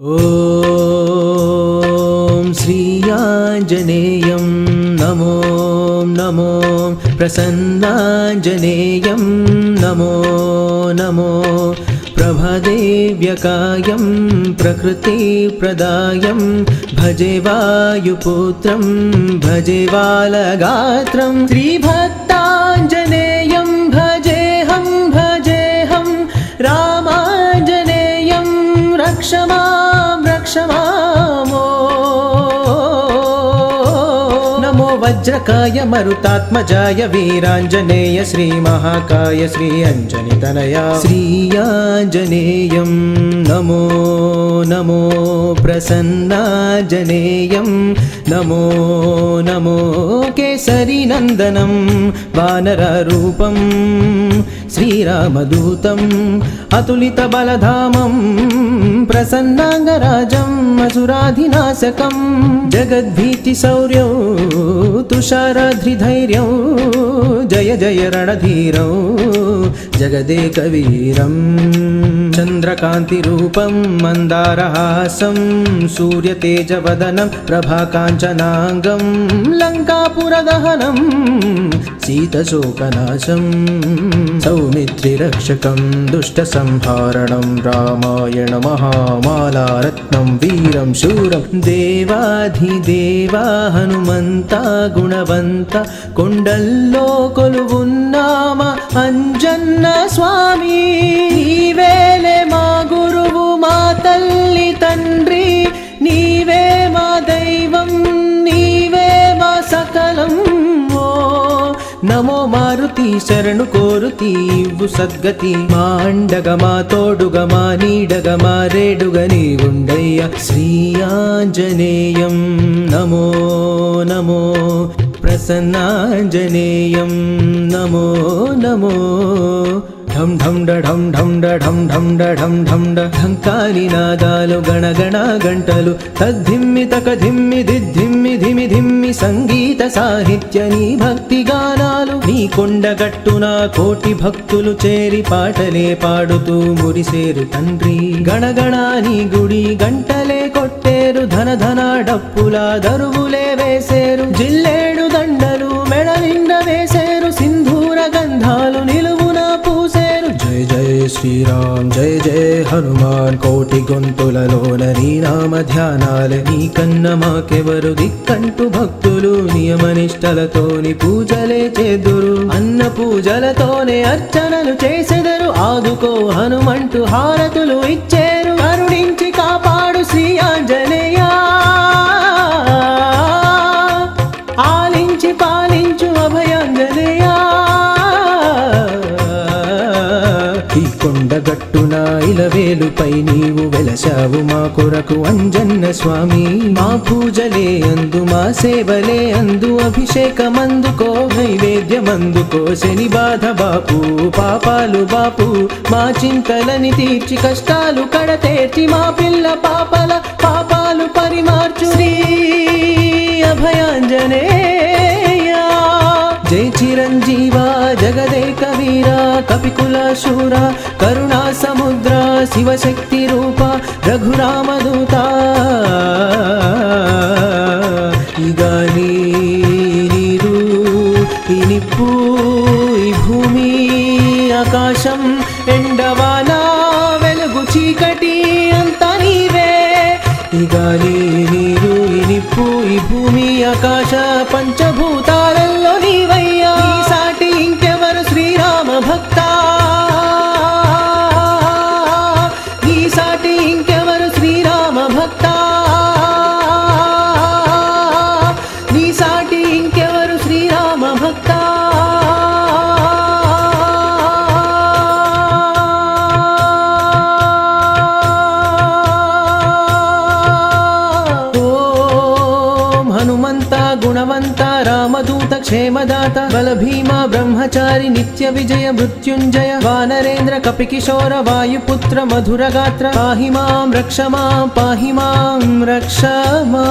ॐ श्रीयाञ्जनेयं नमो नमो प्रसन्नाञ्जनेयं नमो नमो प्रभदेव्यकायं प्रकृतिप्रदायं भजे वायुपुत्रं भजे बालगात्रं श्रीभक्ताञ्जनेयं वज्रकाय मरुतात्मजाय वीराञ्जनेय श्रीमहाकाय श्री अञ्जनितनया श्रीयाञ्जनेयं नमो नमो प्रसन्नाञ्जनेयं नमो नमो केसरीनन्दनं वानररूपं श्रीरामदूतम् अतुलितबलधामं प्रसन्नाङ्गराजम् असुराधिनाशकं जगद्भीतिशौर्यौ తుషారాధ్రిధైర్యం జయ జయ రణధీరం. జగదేక వీరం చంద్రకాంతిరూపం మందారహాసం. సూర్యతేజవదనం ప్రభాకాంచనాంగం. లంకాపురదహనం. సీతశోకనాశం సౌమిత్రిరక్షకం దుష్టసంహారణం రామాయణ మహామాలారత్నం వీరం శూరం దేవాధిదేవా హనుమంత గుణవంత కొండల్లో కొలువున్నామ అంజన్న స్వామి నమో మారుతి శరణు కోరుతి ఇవ్వు సద్గతి. మా అండగ మా తోడుగ మా నీడగ మా రేడుగ నీవుండయ్య. శ్రీ ఆంజనేయం నమో నమో. ప్రసన్నాంజనేయం నమో నమో. ఢం ఢం డ ఢం ఢం ఢం ఢం ఢం ఢం డ నాదాలు గణగణ గంటలు. తద్ధిమ్మి తక ధిమ్మి దిద్ధిమ్మి సంగీత సాహిత్య నీ భక్తి గానాలు నీ కొండగట్టున కోటి భక్తులు చేరి పాటలే పాడుతూ మురిసేరు తండ్రి. గణగణ నీ గుడి గంటలే కొట్టేరు ధన ధన డప్పుల దరువులే వేసేరు. జిల్లేడు శ్రీరామ్ జయ జయ హనుమాన్. కోటి గొంతులలోన నీ నామ ధ్యానాల నీ కన్న మాకెవరు? దిక్కంటూ భక్తులు నియమనిష్టలతోని పూజలే చేదురు. అన్న పూజలతోనే అర్చనలు చేసెదరు. ఆదుకో హనుమంటూ హారతులు ఇచ్చేరు. కరుణించి కాపాడు శ్రీ ఆంజనేయ. గట్టున ఇలవేలుపై నీవు వెలసావు మా కొరకు అంజన్న స్వామి మా పూజలే అందు మా సేవలే అందు అభిషేకమందుకో నైవేద్యమందుకో శని బాధ బాపు పాపాలు బాపు మా చింతలని తీర్చి కష్టాలు కడతేర్చి మా పిల్ల పాపల జగదేక వీర కపికుల శూర కరుణా సముద్ర శివశక్తి రూప రఘురామదూత. ఇక నీరు ఈ నిప్పు ఈ భూమి ఆకాశం ఎండవాన వెలుగు చీకటి అంతా నీవే. ఈ గాలి నీరు ఈ నిప్పు ఈ భూమి ఆకాశ పంచభూతాలలో గుణవంత రామదూత క్షేమదాత బలభీమా బ్రహ్మచారి నిత్య విజయ మృత్యుంజయ వానరేంద్ర కపికిశోర వాయుపుత్ర మధుర గాత్ర పాహి మాం రక్ష మాం పాహి మాం రక్ష మా